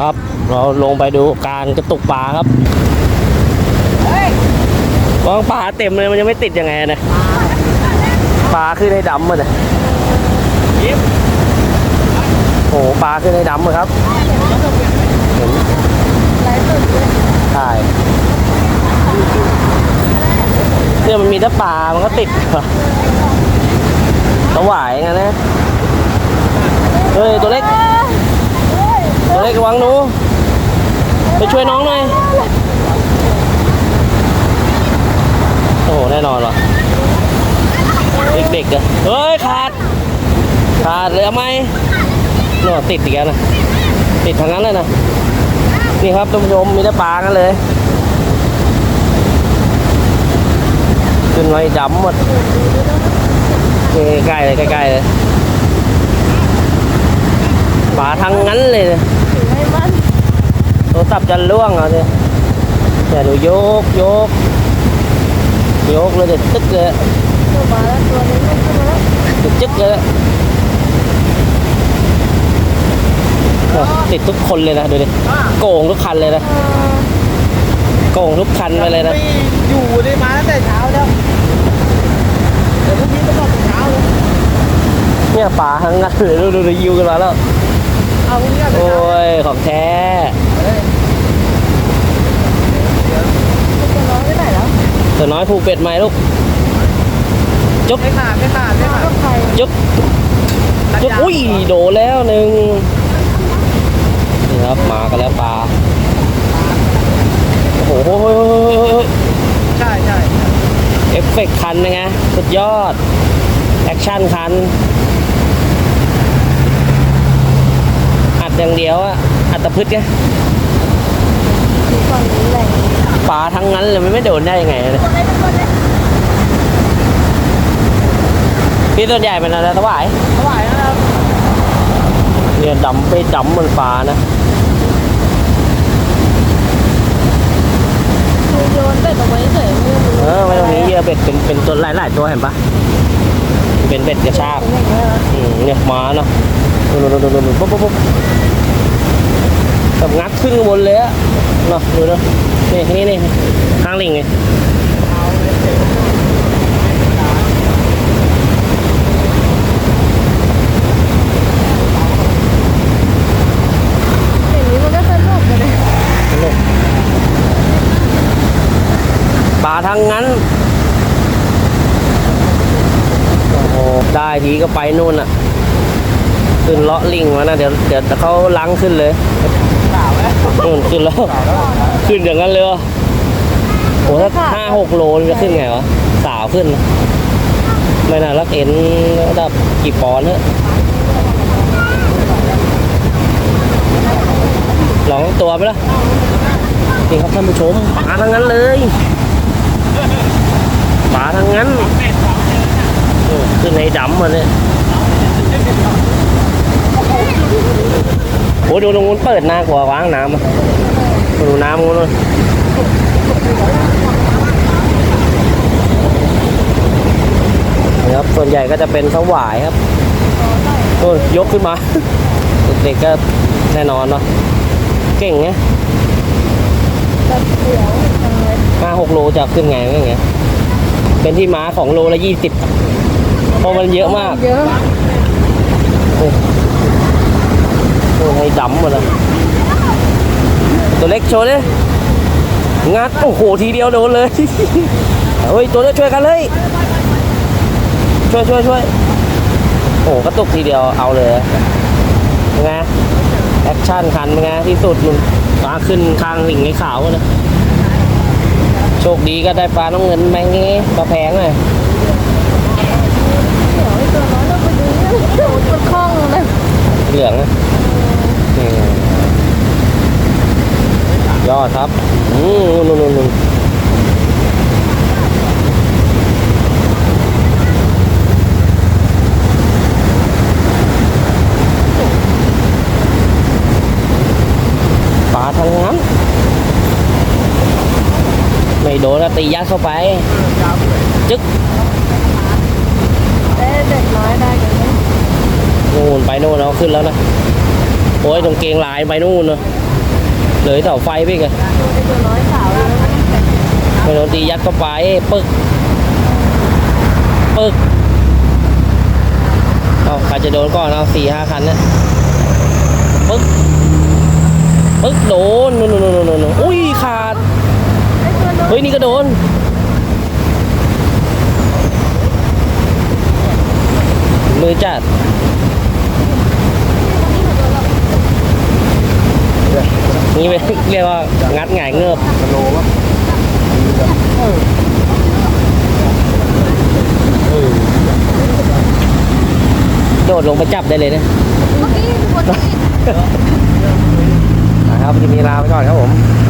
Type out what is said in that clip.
ครับ เราลงไปดูการกระตุกปลาครับกองปลาเต็มเลยมันยังไม่ติดยังไงนะปลาขึ้นให้ดำหมดเลยโอ้โหปลาขึ้นให้ดำหมดครับเห็นใช่เนี่ยมันมีแต่ปลา มันก็ติดสวายงั้นนะ เฮ้ย ตัวเล็ก ตัวเล็กระวังหนู ไปช่วยน้องหน่อย โอ้โห แน่นอนว่ะเด็กๆอะเฮ้ย ขาด ขาดเลยเอาไหมโน่ติดอีกแล้วนะ ติดทางนั้นเลยนะ นี่ครับท่านผู้ชมมีแต่ปลากันเลย ขึ้นไว้ดำหมดใกล้ๆเลยใกล้ๆเลยปลา ทางนั้นเลยนะให้มันโทรศัพท์จะล่วงเอาสิแต่ดูโยกโยกโยกเลยเด็ดตึ๊กเลยตัวมาแล้วตัวนี้มันขึ้นมาแล้วตึ๊กจึ๊กเลยโอ้ติดทุกคนเลยนะดูดิโก่งทุกคันเลยนะเออโก่งทุกคันไปเลยนะไม่อยู่ได้มาตั้งแต่เช้าแล้วเดี๋ยวพรุ่งนี้ต้องบอกแต่เช้าเลยเนี่ยป่าทั้งนั้นเลยดูดูดูยิวกันมาแล้ว เอาพรุ่งนี้แต่โอ้ย ของแท้ตัวน้องไปไหนแล้วตัวน้อยผูกเป็ดไหมลูก จุ๊บไม่ขาดไม่ขาดไม่ขาดจุ๊บจุ๊บอุ้ย โดแล้วหนึ่งนี่ครับ มากันแล้วปลา โอ้โหใช่ใช่เอฟเฟกคันนะไงสุดยอด แอคชั่นคัน อัดอย่างเดียวอะอัดตะพืชไงฝั่งนี้แหละปลาทั้งนั้นเลยมันไม่โดนได้ยังไงเนี่ยพี่ตัวใหญ่เป็นอะไรถวายเท่าไหร่นะครับเนี่ยดำไปดำมันปลานะคือโยนเป็ดออกมาเฉยๆไม่รู้เออไม่ต้องมีเหยื่อเบ็ดเป็นเป็นตัวหลายๆตัวเห็นปะเป็นเบ็ดกระชากเป็นอย่างเงี้ยเหรออืมเนี่ยมาเนาะดูดูดูดูดู ปุ๊บปุ๊บปุ๊บแบบงัดขึ้นบนเลยอะเนาะดูเนะนี่นี่นี่ข้างลิงไงอย่างนี้มันก็สนุกเลยนะปลาทั้งนั้น โอ้โห ได้ทีก็ไปนู่นอะ ขึ้นเลาะลิงมานะเดี๋ยวเดี๋ยวเขาล้างขึ้นเลยสาวไหมนู่นขึ้นแล้ว ขึ้นอย่างนั้นเลยเหรอโอ้ถ้าห้าหกโลจะขึ้นไงวะสาวขึ้นนะไม่น่ารักเอ็นระดับกี่ปอนด์เนอะลองตัวไปละนี่ครับท่านผู้ชมปลาทั้งนั้นเลยปลาทั้งนั้นเออขึ้นในดำมาเนี่ย โอ้ดูตรงนู้นเปิดหน้ากว่าว้างน้ำดูน้ำนู้นเลยนี่ครับส่วนใหญ่ก็จะเป็นสวายครับโอ้ยยกขึ้นมา เด็กๆก็แน่นอนเนาะเก่งไงแบบเดี๋ยวทำไงห้าหกโลจะขึ้นไงไม่ไงเป็นที่ม้าของโลละยี่สิบเพราะมันเยอะมากเยอะ โอ้ยให้ดำหมดเลยตัวเล็กโชว์ดิงัดโอ้โหทีเดียวโดนเลยเฮ้ยตัวเล็กช่วยกันเลยช่วยช่วยช่วยโอ้โหกระตุกทีเดียวเอาเลยเป็นไงแอคชั่นคันเป็นไงที่สุดมึงปลาขึ้นข้างหลิงไอ้ขาวเลยโชคดีก็ได้ปลาน้ำเงินแมงงี้ปลาแพงเลยเดี๋ยวไอ้ตัวน้อยต้องไปดูมันคล่องเลยเหลืองนะอืม ยอดครับอืมนู่นนู่นนู่นปลาทั้งนั้น ไม่โดนก็ตียัดเข้าไป จึ๊กได้เด็กน้อยได้กันไหมนู่นไปนู่นเอาขึ้นแล้วนะ โอ้ยตรงเกงลายไปนู่นเนอะเลยเสาไฟไปกันไม่โดนตียัดเข้าไปปึ๊กปึ๊กเอาใครจะโดนก่อนเอาสี่ห้าคันเนะปึ๊กปึ๊กโดนนู่นนู่นนู่นนอุ้ยขาดไอ้ตัวรถเฮ้ยนี่ก็โดนมือจัด นี่เป็นเรียกว่างัดหงายเงือบสโลว์วะเออเออโดดลงมาจับได้เลยนะเมื่อกี้คนที่นะครับวันนี้มีลาไปก่อนครับผมเ